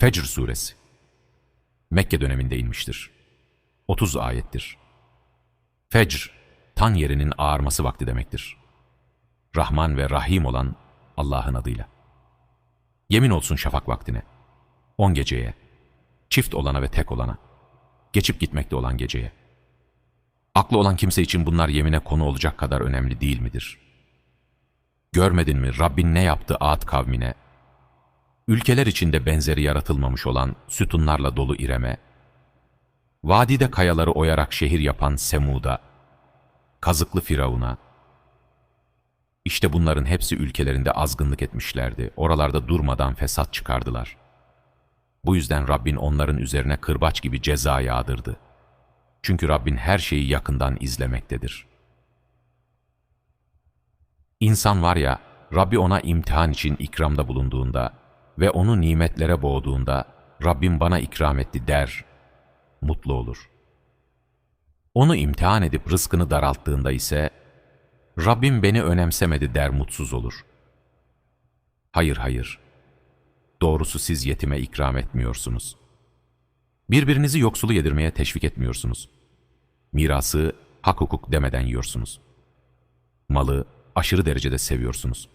Fecr Suresi Mekke döneminde inmiştir. 30 ayettir. Fecr, tan yerinin ağarması vakti demektir. Rahman ve Rahim olan Allah'ın adıyla. Yemin olsun şafak vaktine, on geceye, çift olana ve tek olana, geçip gitmekte olan geceye. Aklı olan kimse için bunlar yemine konu olacak kadar önemli değil midir? Görmedin mi Rabbin ne yaptı Ad kavmine, ülkeler içinde benzeri yaratılmamış olan sütunlarla dolu İrem'e, vadide kayaları oyarak şehir yapan Semud'a, kazıklı Firavun'a, işte bunların hepsi ülkelerinde azgınlık etmişlerdi. Oralarda durmadan fesat çıkardılar. Bu yüzden Rabbin onların üzerine kırbaç gibi ceza yağdırdı. Çünkü Rabbin her şeyi yakından izlemektedir. İnsan var ya, Rabbi ona imtihan için ikramda bulunduğunda ve onu nimetlere boğduğunda, Rabbim bana ikram etti der, mutlu olur. Onu imtihan edip rızkını daralttığında ise, Rabbim beni önemsemedi der mutsuz olur. Hayır hayır, doğrusu siz yetime ikram etmiyorsunuz. Birbirinizi yoksulu yedirmeye teşvik etmiyorsunuz. Mirası hak hukuk demeden yiyorsunuz. Malı aşırı derecede seviyorsunuz.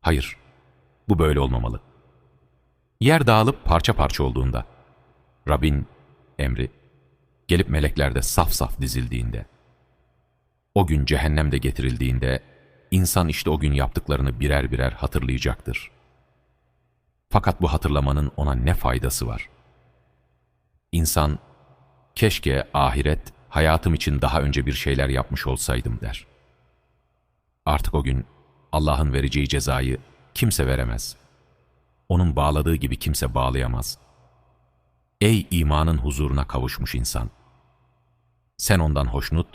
Hayır, bu böyle olmamalı. Yer dağılıp parça parça olduğunda, Rabbin emri, gelip meleklerde saf saf dizildiğinde, o gün cehennemde getirildiğinde, insan işte o gün yaptıklarını birer birer hatırlayacaktır. Fakat bu hatırlamanın ona ne faydası var? İnsan, keşke ahiret, hayatım için daha önce bir şeyler yapmış olsaydım der. Artık o gün Allah'ın vereceği cezayı kimse veremez. Onun bağladığı gibi kimse bağlayamaz. Ey imanın huzuruna kavuşmuş insan! Sen ondan hoşnut,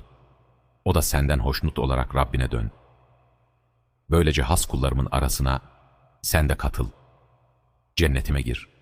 o da senden hoşnut olarak Rabbine dön. Böylece has kullarımın arasına sen de katıl. Cennetime gir.''